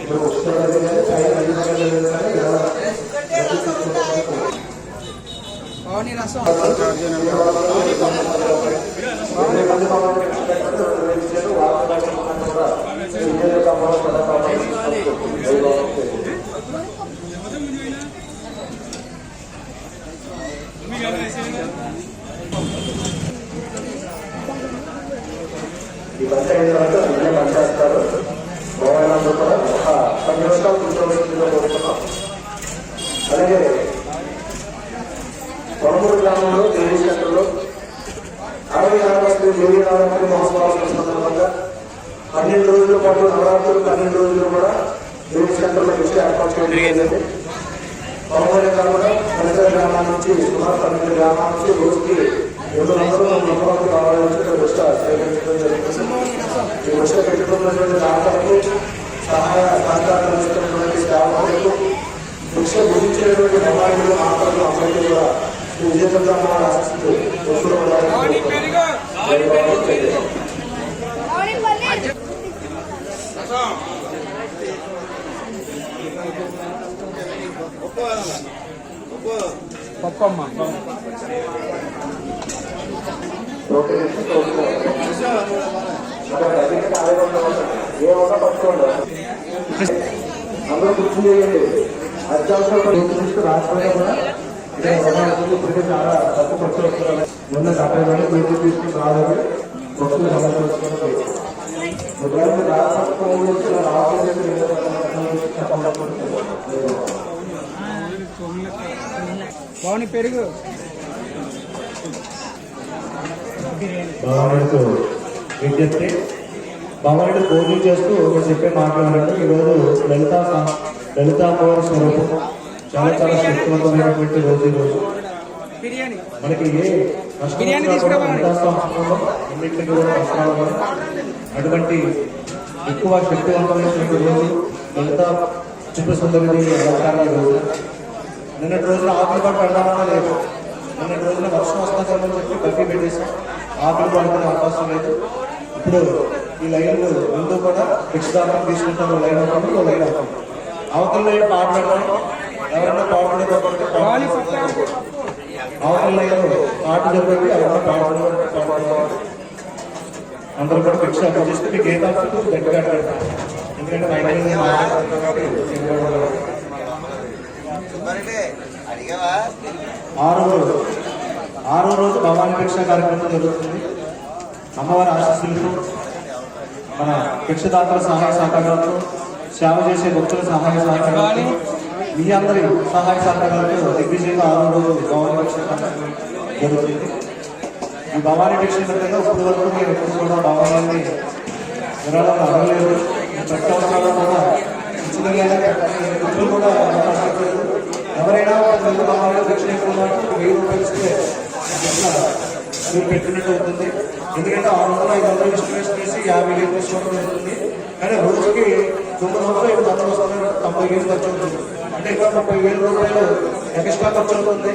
ఇప్పుడు పుస్తకాలు కానీ కూడా ఇండియన్ కమ్మలు ఈ పంట అయిన తర్వాత నిన్నే పనిచేస్తారు భవనాలు కూడా ఒక పది నిమిషాలు కూర్చోవలసిందిగా కోరుతున్నాం అలాగే కొనమూరు గ్రామంలో దేవీ సెంటర్లో అరవై నవరాత్రి దేవీ నవరాత్రి మహోత్సవాల సందర్భంగా పన్నెండు రోజుల పాటు నవరాత్రులు పన్నెండు రోజులు కూడా దేవీ సెంటర్లో దృష్టి ఏర్పాటు చేయడం జరిగింది. కొనమూరు గ్రామంలో పరిసర గ్రామాల నుంచి సుమారు పన్నెండు గ్రామాల నుంచి రోజుకి రెండు వందల నవరాత్రులు కావాలని చెప్పి దృష్టి సేకరించడం జరిగింది ఈ దృష్టి పెట్టుకున్నటువంటి దాతలకు సహాయ సహకారాలు ఇస్తున్నటువంటి స్థాపకులకు శిక్ష గురించినటువంటి మొబైల్ మాటలు అందరికీ కూడా విజయచంద్ర ఆశిస్తూ కోరుకుంటున్నాను. పప్పమ్మ. అందరూ గుర్తు చేయండి. అత్యవసర తీసుకు కూడా ఇప్పటికే చాలా తక్కువ ఖర్చు వస్తున్నారు మొన్న డెబ్బై వేలు మీరు తీసుకుని రాలేదు. భక్తులు సమర్పించుకోవాలి ఒకవేళ రాకపోవడం నుంచి రాకపోతే పవని పెరుగు. భగవానుడికి విజ్ఞప్తి భగవానుడు పూజలు చేస్తూ చెప్పే మాట్లాడారు ఈరోజు లలిత లలిత అమ్మవారి స్వరూపం చాలా చాలా శక్తివంతమైనటువంటి రోజు రోజు. మనకి ఏ అన్నింటినీ కూడా కష్టాలు అటువంటి ఎక్కువ శక్తివంతమైనటువంటి రోజు లలిత సుందరిని అలంకారాల రోజు. నిన్నటి రోజున ఆకులు కూడా పెడదామన్నా లేదు. నిన్నటి రోజున వర్షం వస్తుందని చెప్పి గట్టి పెట్టేసాం ఆకులు పడుకునే అవకాశం లేదు. ఇప్పుడు ఈ లైన్లు ముందు కూడా భిక్షదానం తీసుకుంటారు లైన్ అవుతుంది ఓ లైన్ అవుతుంది అవతల లైన్ పాట పెట్టడం ఎవరైనా పాడుకునేటప్పుడు పవని పక్క అవతల పాట చెప్పండి ఎవరైనా పాడుకునేటప్పుడు అందరూ కూడా భిక్ష చేస్తే మీకు ఏ గట్టిగా. ఎందుకంటే ఆరో రోజు. ఆరో రోజు భవానీ భిక్ష కార్యక్రమం జరుగుతుంది. అమ్మవారి ఆశీస్సులతో మన భిక్షదాతల సహాయ సహకారాలతో సేవ చేసే భక్తుల సహాయ సహకారాలు మీ అందరి సహాయ సహకారాలతో దిగ్విజయంగా ఆరో రోజు భవానీ భిక్ష జరుగుతుంది. ఈ భవానీ భిక్ష మీద ఇప్పటి వరకు మీరు ఎప్పుడు కూడా భవానీ విరాళాలు అడగలేదు. ప్రతి అవసరాలు కూడా ఉచితంగానే ఎప్పుడు కూడా అవకాశం ఎవరైనా రెండు భాగాలు దక్షిణ వెయ్యి రూపాయలు ఇస్తే మీరు పెట్టినట్టు అవుతుంది ఎందుకంటే ఆరు వందల ఐదు వందలు ఇన్స్టిమేషన్ చేసి యాభై వేలు తీసుకోవడం అవుతుంది కానీ రోజుకి తొమ్మిది వందలు ఐదు వందలు వస్తున్నారు తొంభై వేలు ఖర్చు అవుతుంది. అంటే ఇక్కడ ముప్పై వేల రూపాయలు ఎక్స్ట్రా ఖర్చు అవుతుంది.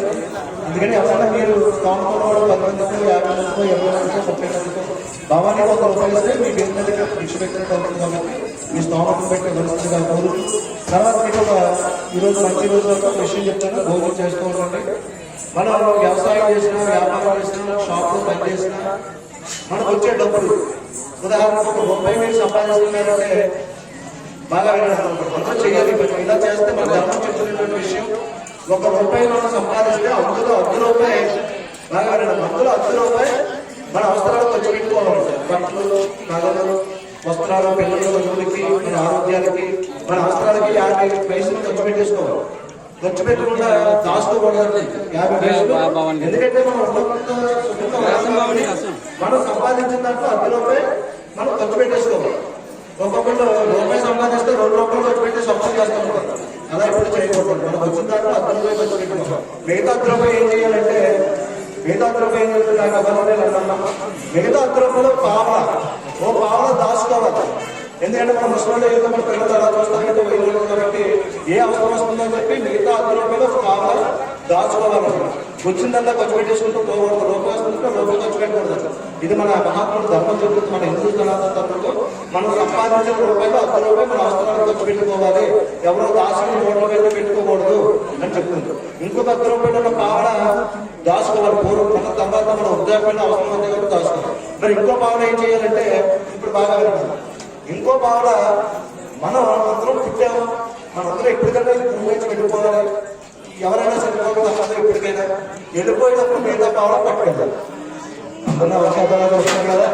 అందుకని ఎవరైనా మీరు స్థానంలో పది మందితో యాభై మందికో ఇరవై మందికో ముప్పై మందికో భవానీ వంద రూపాయలు ఇస్తే మీ పేరు మీద భిక్ష పెట్టినట్టు అవుతుంది కాబట్టి మీ స్తోమతం పెట్టే పరిస్థితిగా కోరు తర్వాత మీకు ఒక ఈరోజు మంచి రోజు ఒక విషయం చెప్తాను. భోజనం చేసుకోవాలంటే మనం వ్యవసాయం చేసినా వ్యాపారం చేసినా షాప్లో పని చేసినా మనకు వచ్చే డబ్బులు. ఉదాహరణకు ఒక వేలు సంపాదిస్తున్నారంటే బాగా మనం చేయాలి ఇలా చేస్తే మన ధర్మం చెప్తున్నటువంటి విషయం. ఒక రూపాయి మనం సంపాదిస్తే అందులో అర్ధ రూపాయి బాగా అందులో అర్ధ రూపాయి మన అవసరాలు ఖర్చు పెట్టుకోవాలి బట్టలు నగలు వస్త్రాలు పిల్లలు మన ఆరోగ్యాలకి మన అవసరాలకి యాభై పైసలు ఖర్చు పెట్టేసుకోవాలి. ఖర్చు పెట్టకుండా దాచుకోకూడదు యాభై పైసలు ఎందుకంటే మనం మనం సంపాదించిన దాంట్లో అర్ధ రూపాయి మనం ఖర్చు పెట్టేసుకోవాలి ఒక్కొక్కళ్ళు రూపాయి సంపాదిస్తే రెండు రూపాయలు ఖర్చు పెట్టి సబ్సిడీ చేస్తాం. అలా ఎప్పుడు చేయకూడదు. మనకు వచ్చిన దాంట్లో అర్ధ రూపాయి ఖర్చు పెట్టుకోవాలి మిగతా అర్ధ రూపాయి ఏం చేయాలంటే మిగతా అర్ధ రూపాయి ఏం చేయాలి నాకు అన్నాం మిగతా అర్ధ రూపాయలు పావల ఓ పావల దాచుకోవాలి. ఎందుకంటే మన ముసలి ఏదో మన పిల్లలు అలా చూస్తారంటే వైద్యులు కాబట్టి ఏ అవసరం వస్తుందని చెప్పి మిగతా అర్ధ రూపాయలు ఒక పావల దాచుకోవాలన్నమాట వచ్చిందంతా ఖర్చు పెట్టేసుకుంటూ పోకూడదు. రూపాయి వస్తుంటే రూపాయి ఖర్చు పెట్టకూడదు. ఇది మన మహాత్ముడు ధర్మం చెబుతుంది. మన హిందూ సనాతన ధర్మంలో మనం సంపాదించిన రూపాయలు అర్ధ రూపాయలు మన అవసరాలు ఖర్చు పెట్టుకోవాలి. ఎవరో దాచుకుని నూట మీద పెట్టుకోకూడదు అని చెప్తుంది. ఇంకొక అర్ధ రూపాయలు ఉన్న పావడ దాచుకోవాలి. పూర్వం మన తర్వాత మన వృద్ధాప్యం అవసరం ఉంది కాబట్టి దాచుకోవాలి. మరి ఇంకో పావన ఏం చేయాలంటే ఇప్పుడు బాగా వినండి. ఇంకో భావన మనం అందరం పుట్టాము. మనందరం ఎప్పటికైనా భూమి వెళ్ళిపోవాలి. ఎవరైనా చనిపోవాలి అందరూ ఎప్పటికైనా వెళ్ళిపోయినప్పుడు మిగతా భావన పట్టుకెళ్ళాలి. అందులో వర్షాకాలంలో వస్తాం కదా.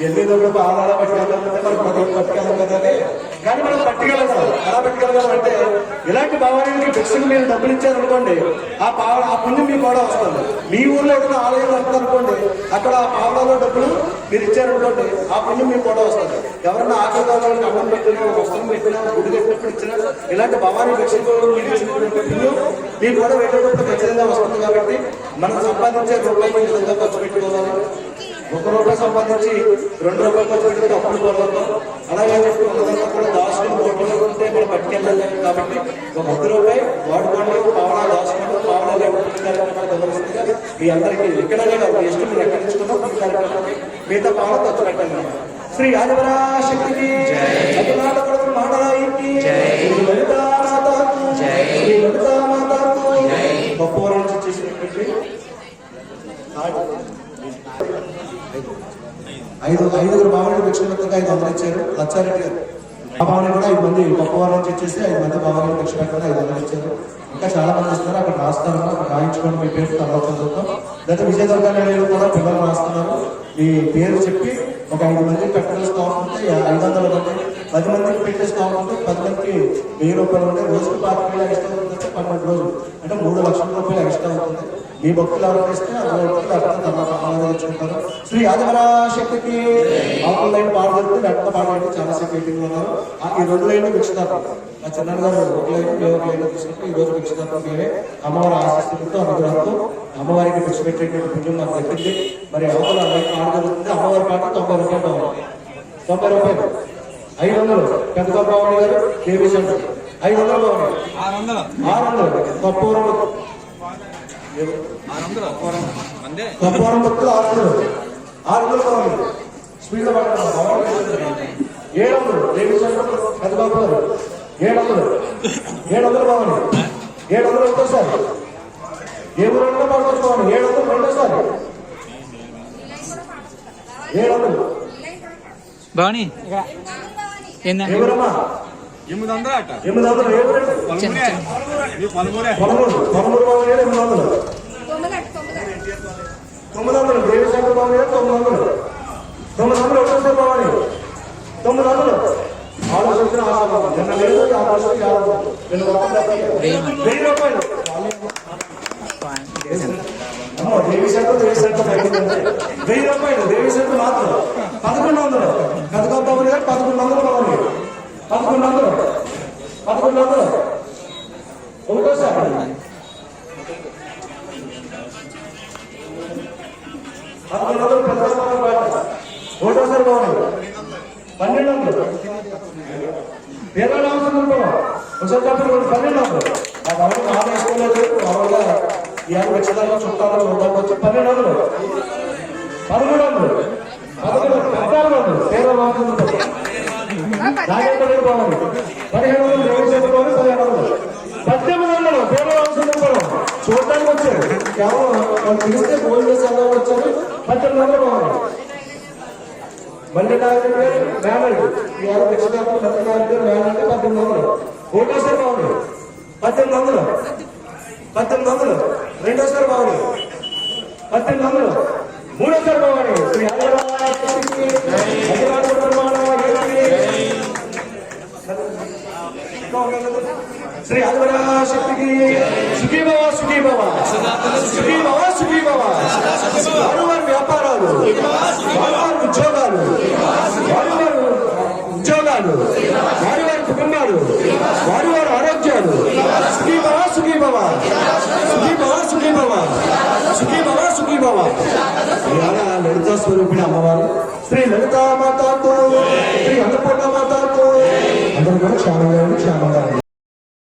వెళ్ళేటప్పుడు భావన పట్టుకెళ్ళాలంటే మనం పట్టుకెళ్ళాం కదా కానీ మనం పట్టుకెళ్ళగలం ఎలా పట్టుకెళ్ళగలం అంటే ఇలాంటి భావానికి భిక్షకు మీరు డబ్బులు ఇచ్చారనుకోండి ఆ పావ ఆ పుణ్యం మీకు కూడా వస్తుంది. మీ ఊర్లో ఏదైనా ఆలయం వస్తుంది అనుకోండి అక్కడ ఆ పావడాలో డబ్బులు మీరు ఇచ్చారనుకోండి ఆ పుణ్యం మీకు కూడా వస్తుంది. ఎవరైనా ఆకలిదారులకు అన్నం పెట్టినా వస్త్రం పెట్టినా గుడి కట్టినప్పుడు ఇచ్చినా ఇలాంటి భవానీ భిక్షకు మీరు ఇచ్చినటువంటి పుణ్యం మీకు కూడా పెట్టేటప్పుడు ఖచ్చితంగా వస్తుంది కాబట్టి మనం సంపాదించే రూపాయి ఈ ఖర్చు పెట్టుకోవాలి? ఒక రూపాయి సంబంధించి రెండు రూపాయలు వచ్చేటువంటి తప్పులు కొనడం అలాగే ఉన్నదంతా కూడా దాచుకుని బొట్టలు ఉంటే మీరు పట్టుకెళ్ళలేము కాబట్టి ఒక రూపాయి వాడుకోండి పావనా దాచుకోండి పావనా లేకుండా మీ అందరికీ ఎక్కడనే కాదు ఇష్టం మీరు ఎక్కడ ఇచ్చుకున్నా మిగతా పావన తప్పు పెట్టండి శ్రీ ఆదివరాశక్తికి చదువులాడకూడదు ఐదు. ఐదుగురు భావనలు దక్షిణగా ఐదు వందలు ఇచ్చారు. లచ్చారెడ్డి గారు. కూడా ఐదు మంది గొప్పవారం నుంచి ఇచ్చేసి ఐదు మంది భావనలు దక్షిణగా ఐదు వందలు ఇచ్చారు. ఇంకా చాలా మంది వస్తున్నారు. అక్కడ రాస్తారు అక్కడ రాయించుకొని మీ పేరు తర్వాత చదువుతాం. లేదా విజయదుర్గాలు కూడా పిల్లలు రాస్తున్నారు. మీ పేరు చెప్పి ఒక ఐదు మంది పెట్టడం స్టాక్ ఉంటే ఐదు వందల మంది పది మందికి పెట్టే స్టాక్ ఉంటే పది మందికి వెయ్యి రూపాయలు ఉంటే రోజుకి పాతిక వేలు ఎక్స్ట్రా అవుతుంది పన్నెండు రోజులు. అంటే మూడు లక్షల రూపాయలు ఎక్స్ట్రా అవుతుంది. మీ భక్తులు తర్వాత ఆరాధించుకుంటారు శ్రీ ఆదివరా శక్తికి ఆకుల లైన్ పాడు దొరికితే వెంట పాడండి చాలా సేపు ఉన్నారు. ఆ ఈ రెండు లైన్లు విక్షితార్థం మా చిన్న గారు ఒక లైన్ ఒక లైన్ తీసుకుంటే ఈ రోజు విక్షితార్థం మేమే అమ్మవారి ఆశీస్సులతో అనుగ్రహంతో అమ్మవారికి భిక్ష పెట్టేటువంటి పుణ్యం మాకు దక్కింది. మరి అవతల లైన్ పాడు జరుగుతుంది. అమ్మవారి పాట తొంభై రూపాయలు. తొంభై రూపాయలు. ఐదు వందలు. పెద్ద గొప్పవాణి గారు దేవి ఐదు వందలు ఆరు వందలు. ఆరు గొప్పవరం భక్తులు ఆరు వందలు ఆరు వందలు కావాలి స్పీడ్ ఏడు వందలు సెంటర్ పెద్ద గొప్పవారు ఏడు వందలు ఏడు వందలు కావాలి ఏడు వందలు ఒకటోసారి. ఏ ఊరంలో పడుకోవాలి ఏడు వందలు రెండోసారి. ఏడు వందలు ఏందండి? ఎవరమ్మా? ఎనిమిది వందలు అట్ట ఎనిమిది వందలు పలుగురే పదమూడు. పదమూడు బాబు ఏడు ఎనిమిది వందలు తొమ్మిది వందలు దేవి శంకర్ బాబు ఏడు తొమ్మిది వందలు వందలు. బాబు వందలు నిన్న లేదు. వెయ్యి రూపాయలు అమ్మో దేవి శంకర్ దేవి శంకర్ తగ్గిందంటే వెయ్యి రూపాయలు దేవి శంకర్ మాత్రం పదకొండు వందలు కథకొద్ద బాబు గారు పదకొండు వందలు బాబు పదకొండు వందలు పదకొండు వందలు ఒకటోసారి పదకొండు వందలు పదకొండు వందలు ఒకటోసారి బాగుంది పన్నెండు వందలు పేదల అవసరం ఒకసారి చెప్పండి పన్నెండు వందలు ఆ భవనం ఆదేశంలో మామూలుగా ఈ ఆరు చుట్టాలు వచ్చి పన్నెండు వందలు వందలు పద్నాలుగు వందలు బాగుంది పదిహేను వందలు దేవసేన బాగుంది పదిహేను వందలు పద్దెనిమిది వందలు పేదల అవసరం పొలం చూడడానికి వచ్చారు కేవలం వాళ్ళు పిలిస్తే చేసి ఎలా వచ్చారు పద్దెనిమిది వందలు బాగుంది మళ్ళీ నాగేంద్ర గారు మేనల్డ్ ఈ ఆరు లక్షల పద్దెనిమిది వందలు ఒకటోసారి బాగుంది పద్దెనిమిది వందలు పద్దెనిమిది వందలు రెండోసారి బాగుంది పద్దెనిమిది వందలు మూడోసారి బాగుంది శ్రీ హైదరాబాద్ శ్రీ ఆదివరా శక్తికి సుఖీ భవ సుఖీ వారు వారి వ్యాపారాలు వారి వారి ఉద్యోగాలు వారి వారి ఉద్యోగాలు వారి వారి కుటుంబాలు వారి వారి ఆరోగ్యాలు. సుఖీ భవ సుఖీ భవ సుఖీ భవ సుఖీ సుఖీ ఇవాళ లలితా స్వరూపిణి అమ్మవారు శ్రీ లలితా మాతాకు శ్రీ అన్నపూర్ణ మాతాకు అందరూ కూడా క్షేమంగా క్షేమంగా